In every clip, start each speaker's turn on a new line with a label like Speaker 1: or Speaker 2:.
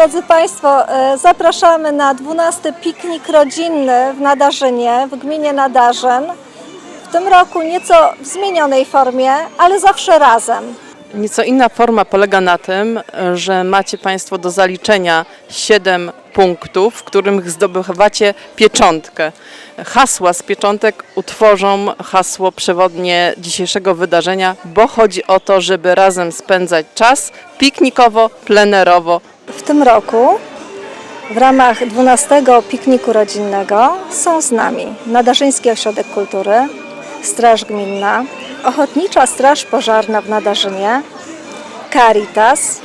Speaker 1: Drodzy Państwo, e, zapraszamy na 12 piknik rodzinny w Nadarzynie, w gminie Nadarzyn. W tym roku nieco w zmienionej formie, ale zawsze razem.
Speaker 2: Nieco inna forma polega na tym, że macie Państwo do zaliczenia 7 punktów, w których zdobywacie pieczątkę. Hasła z pieczątek utworzą hasło przewodnie dzisiejszego wydarzenia, bo chodzi o to, żeby razem spędzać czas piknikowo, plenerowo.
Speaker 1: Tym roku w ramach 12 pikniku rodzinnego są z nami Nadarzyński Ośrodek Kultury, Straż Gminna, Ochotnicza Straż Pożarna w Nadarzynie, Caritas,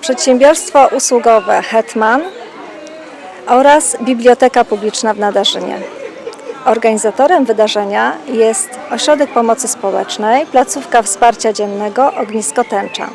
Speaker 1: Przedsiębiorstwo Usługowe Hetman oraz Biblioteka Publiczna w Nadarzynie. Organizatorem wydarzenia jest Ośrodek Pomocy Społecznej, placówka wsparcia dziennego Ognisko Tęcza,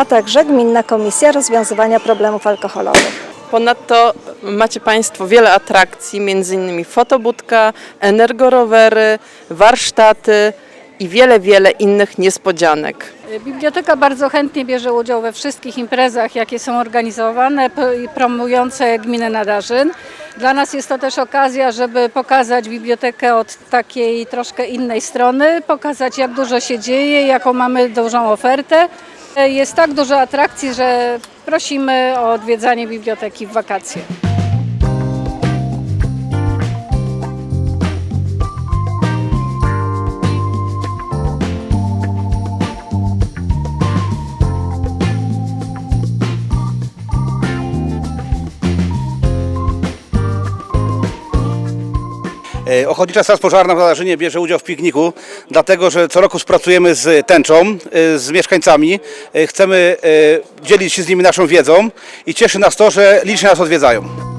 Speaker 1: a także Gminna Komisja Rozwiązywania Problemów Alkoholowych.
Speaker 2: Ponadto macie Państwo wiele atrakcji, m.in. fotobudka, energorowery, warsztaty i wiele, wiele innych niespodzianek.
Speaker 3: Biblioteka bardzo chętnie bierze udział we wszystkich imprezach, jakie są organizowane promujące gminę Nadarzyn. Dla nas jest to też okazja, żeby pokazać bibliotekę od takiej troszkę innej strony, pokazać jak dużo się dzieje, jaką mamy dużą ofertę. Jest tak dużo atrakcji, że prosimy o odwiedzanie biblioteki w wakacje.
Speaker 4: Ochotnicza Straż Pożarna w Nadarzynie bierze udział w pikniku, dlatego że co roku współpracujemy z tęczą, e, z mieszkańcami. E, Chcemy e, dzielić się z nimi naszą wiedzą i cieszy nas to, że licznie nas odwiedzają.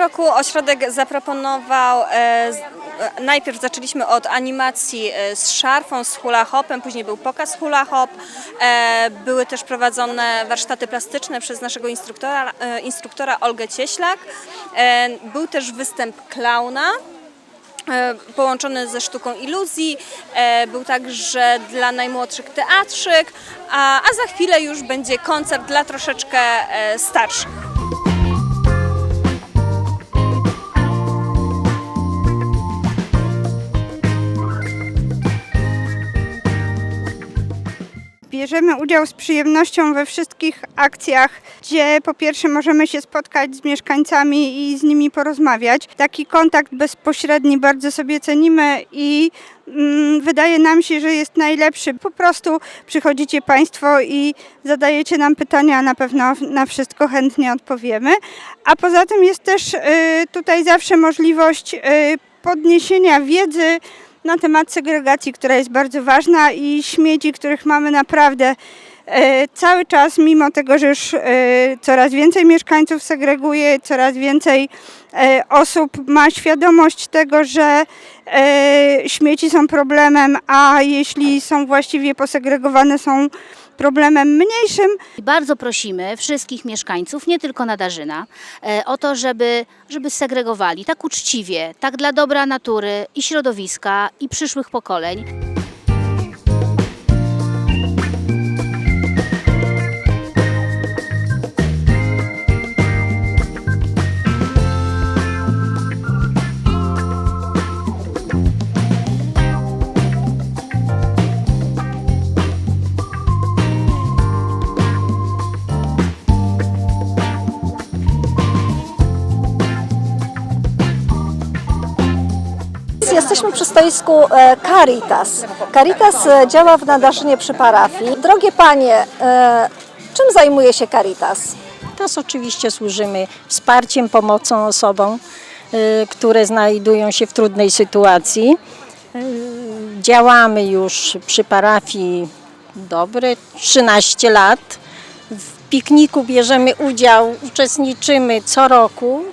Speaker 5: Roku ośrodek zaproponował, e, e, najpierw zaczęliśmy od animacji e, z szarfą, z hula hopem, później był pokaz hula hop, były też prowadzone warsztaty plastyczne przez naszego instruktora, instruktora Olgę Cieślak, był też występ klauna, połączony ze sztuką iluzji. Był także dla najmłodszych teatrzyk, a, za chwilę już będzie koncert dla troszeczkę starszych.
Speaker 6: Bierzemy udział z przyjemnością we wszystkich akcjach, gdzie po pierwsze możemy się spotkać z mieszkańcami i z nimi porozmawiać. Taki kontakt bezpośredni bardzo sobie cenimy i mm, wydaje nam się, że jest najlepszy. Po prostu przychodzicie Państwo i zadajecie nam pytania, na pewno na wszystko chętnie odpowiemy. A poza tym jest też y, tutaj zawsze możliwość y, podniesienia wiedzy na temat segregacji, która jest bardzo ważna i śmieci, których mamy naprawdę cały czas, mimo tego, że już e, coraz więcej mieszkańców segreguje, coraz więcej e, osób ma świadomość tego, że e, śmieci są problemem, a jeśli są właściwie posegregowane, są problemem mniejszym,
Speaker 7: bardzo prosimy wszystkich mieszkańców, nie tylko Nadarzyna, e, o to, żeby, żeby segregowali tak uczciwie, tak dla dobra natury i środowiska i przyszłych pokoleń.
Speaker 1: Jesteśmy przy stoisku e, Caritas. Caritas e, działa w Nadarzynie przy parafii. Drogie Panie, e, czym zajmuje się Caritas?
Speaker 8: Teraz oczywiście służymy wsparciem, pomocą osobom, które znajdują się w trudnej sytuacji. Działamy już przy parafii dobre 13 lat. W pikniku bierzemy udział, uczestniczymy co roku.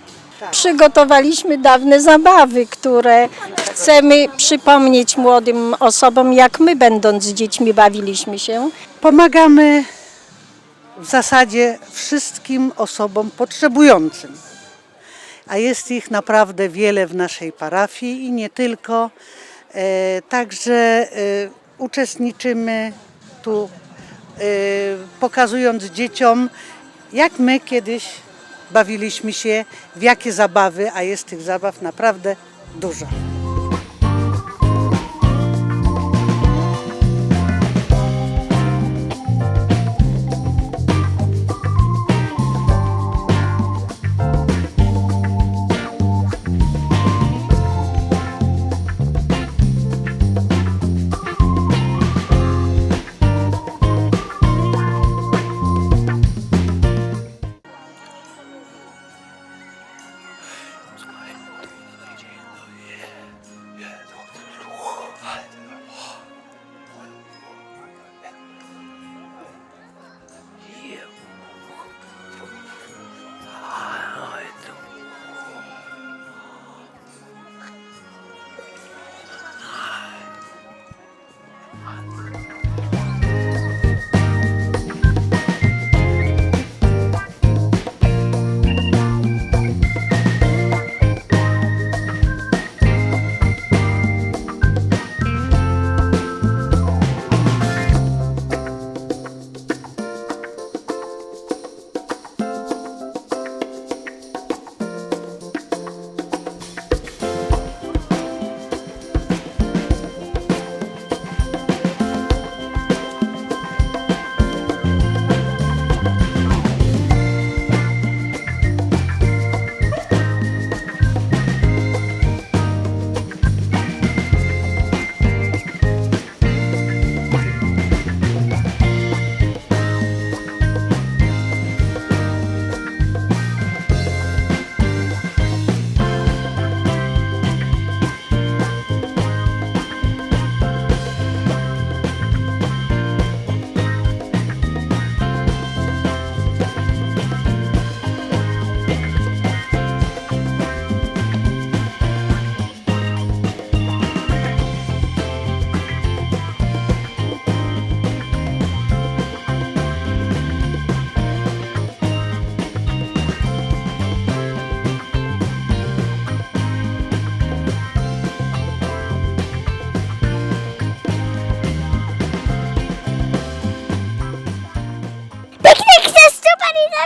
Speaker 8: Przygotowaliśmy dawne zabawy, które chcemy przypomnieć młodym osobom, jak my będąc z dziećmi bawiliśmy się.
Speaker 9: Pomagamy w zasadzie wszystkim osobom potrzebującym. A jest ich naprawdę wiele w naszej parafii i nie tylko. E, Także e, uczestniczymy tu, e, pokazując dzieciom, jak my kiedyś bawiliśmy się, w jakie zabawy, a jest tych zabaw naprawdę dużo.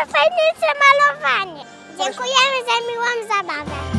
Speaker 10: Piknik ze super i na fajne zamalowanie. Dziękujemy za miłą zabawę.